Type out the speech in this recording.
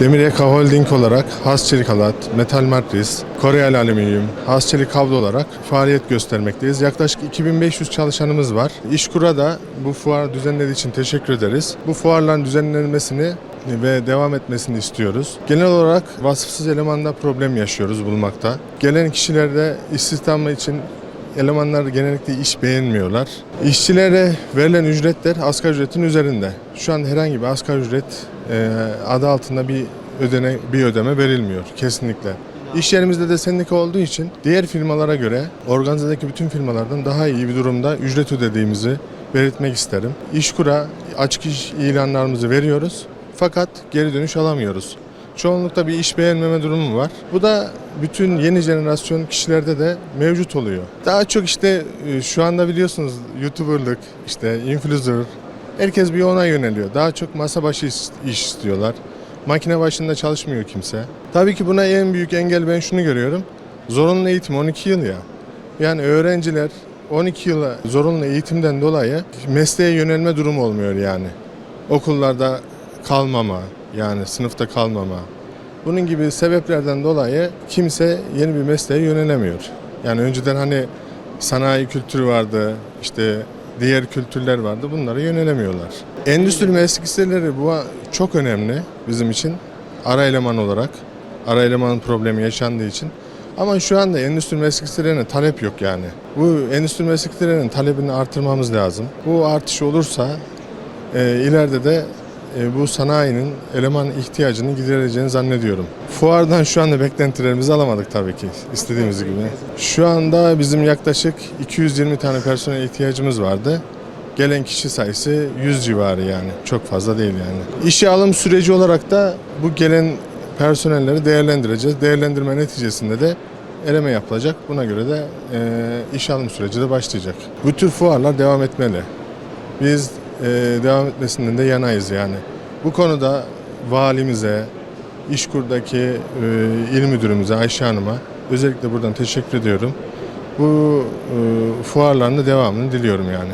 Demir Eka Holding olarak Has Çelik Halat, Metal Matris, Koreal Alüminyum, Has Çelik Kablo olarak faaliyet göstermekteyiz. Yaklaşık 2500 çalışanımız var. İşkur'a da bu fuar düzenlediği için teşekkür ederiz. Bu fuarların düzenlenmesini ve devam etmesini istiyoruz. Genel olarak vasıfsız elemanda problem yaşıyoruz bulmakta. Gelen kişilerde istihdamı için elemanlar genellikle iş beğenmiyorlar. İşçilere verilen ücretler asgari ücretin üzerinde. Şu an herhangi bir asgari ücret e, adı altında bir ödene bir ödeme verilmiyor kesinlikle. İş yerimizde de sendika olduğu için diğer firmalara göre organizadaki bütün firmalardan daha iyi bir durumda ücret ödediğimizi belirtmek isterim. İşkur'a açık iş ilanlarımızı veriyoruz fakat geri dönüş alamıyoruz. Çoğunlukta bir iş beğenmeme durumu var. Bu da bütün yeni jenerasyon kişilerde de mevcut oluyor. Daha çok işte e, şu anda biliyorsunuz YouTuber'lık, işte influencer, herkes bir ona yöneliyor. Daha çok masa başı iş istiyorlar. Makine başında çalışmıyor kimse. Tabii ki buna en büyük engel ben şunu görüyorum. Zorunlu eğitim 12 yıl ya. Yani öğrenciler 12 yıla zorunlu eğitimden dolayı mesleğe yönelme durumu olmuyor yani. Okullarda kalmama, yani sınıfta kalmama. Bunun gibi sebeplerden dolayı kimse yeni bir mesleğe yönelemiyor. Yani önceden hani sanayi kültürü vardı, işte diğer kültürler vardı. Bunlara yönelemiyorlar. Endüstri meslek bu çok önemli bizim için. Ara eleman olarak. Ara elemanın problemi yaşandığı için. Ama şu anda endüstri meslek talep yok yani. Bu endüstri meslek talebini artırmamız lazım. Bu artış olursa e, ileride de bu sanayinin eleman ihtiyacını gidereceğini zannediyorum. Fuardan şu anda beklentilerimizi alamadık tabii ki istediğimiz gibi. Şu anda bizim yaklaşık 220 tane personel ihtiyacımız vardı. Gelen kişi sayısı 100 civarı yani. Çok fazla değil yani. İşe alım süreci olarak da bu gelen personelleri değerlendireceğiz. Değerlendirme neticesinde de eleme yapılacak. Buna göre de e, iş alım süreci de başlayacak. Bu tür fuarlar devam etmeli. Biz e, devam etmesinden de yanayız yani. Bu konuda valimize, İşkur'daki e, il müdürümüze Ayşe Hanım'a özellikle buradan teşekkür ediyorum. Bu e, fuarların da devamını diliyorum yani.